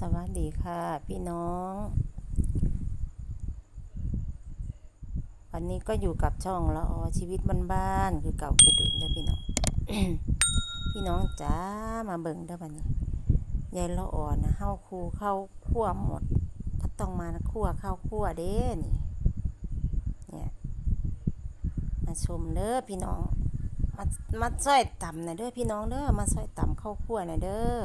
สวัสดีค่ะ พี่น้อง วันนี้ก็อยู่กับช่องละออชีวิตบ้านๆคือเก่าคือเดิมเด้อพี่น้อง พี่น้องจ้ามาเบิ่งเด้อบัดนี้ยายละออนะเฮาคูเข้าคั่วหมดก็ต้องมาคั่วข้าวคั่วเด้นี่เนี่ยมาชมเด้อพี่น้อง มามาช่วยต่ำหน่อยเด้อพี่น้องเด้อมาช่วยต่ำข้าวคั่วหน่อยเด้อ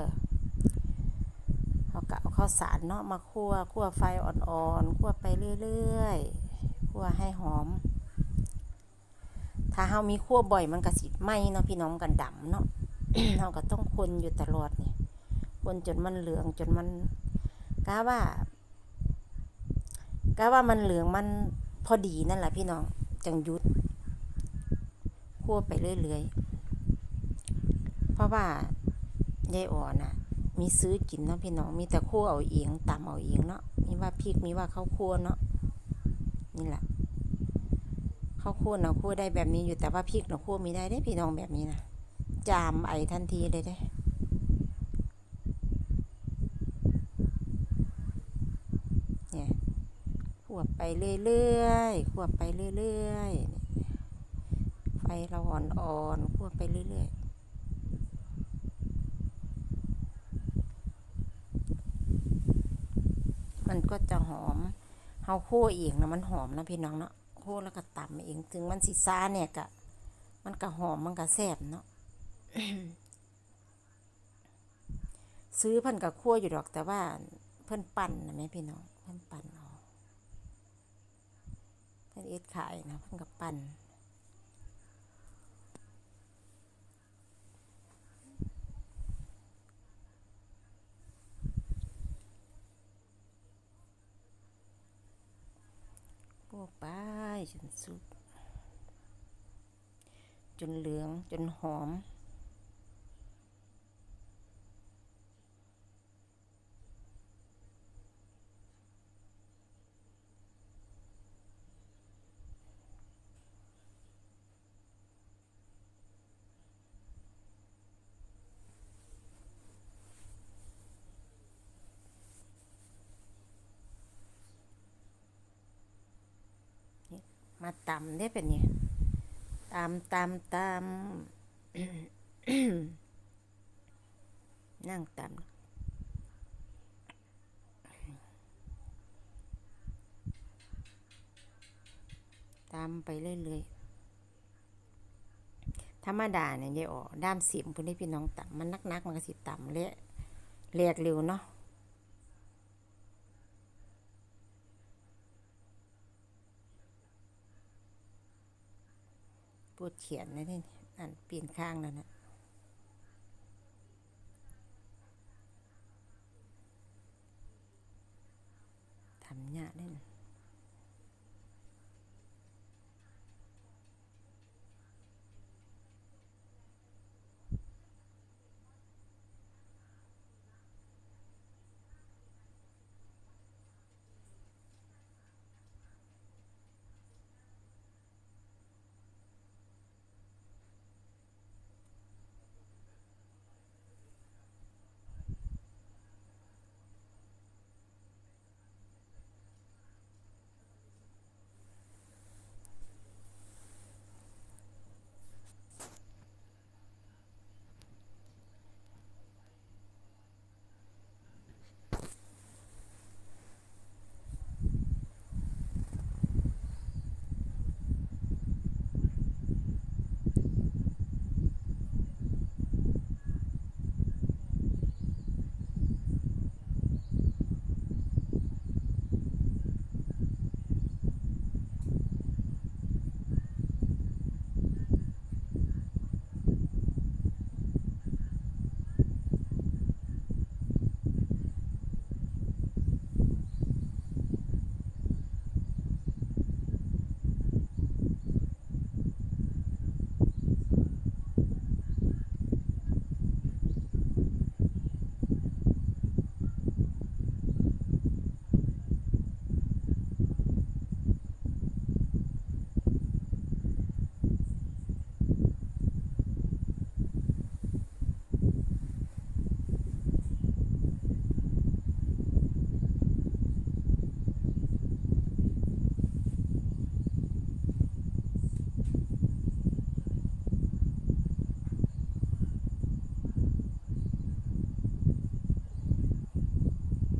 ข้าวสารเนาะมาคั่วคั่วไฟอ่อนๆคั่วไปเรื่อยๆคั่วให้หอม ถ้าเฮามีคั่วบ่อยมันก็สิไหม้เนาะพี่น้องกันดำเนาะเฮาก็ต้องคนอยู่ตลอดนี่คนจนมันเหลืองจนมันกะว่ากะว่ามันเหลืองมันพอดีนั่นแหละพี่น้องจังยุดคั่วไปเรื่อยๆเพราะว่ายายอ่อนน่ะ มีซื้อกินเนาะพี่น้องมีแต่คั่วเอาเองตำเอาเองเนาะมีว่าพริกมีว่าข้าวคั่วเนาะนี่แหละข้าวคั่วเนาะคั่วได้แบบนี้อยู่แต่ว่าพริกเนาะคั่วม่ได้ได้พี่น้องแบบนี้นะจามไอทันทีเลยได้เนี่ยคั่วไปเรื่อยๆคั่วไปเรื่อยๆไฟเราอ่อนๆคั่วไปเรื่อยๆ มันก็จะหอมเฮาคั่วเองนะมันหอมนะพี่น้องเนาะคั่วแล้วก็ตำเอง ถึงมันสิซ่าเนี่ยกะมันก็หอมมันก็แซ่บเนาะซื้อเพิ่นก็คั่วอยู่ดอกแต่ว่าเพิ่นปั่นนะแม่พี่น้องเพิ่นปั่นเอาเพิ่นเอ็ดขายนะเพิ่นก็ปั่น กไปจนสุก จนเหลืองจนหอม มาตำได้เป็นเนี่ยตำตำตำนั่งตำตำไปเรื่อยๆ ธรรมดาเนี่ยยายอ๋อด้ามเสียมคุณได้พี่น้องตำมันนักๆ มันก็สิตำเละเรียกเร็วเนาะ ปวดเขียนนะนี่อันเปลี่ยนข้างแล้วนะทำยากเลยนะ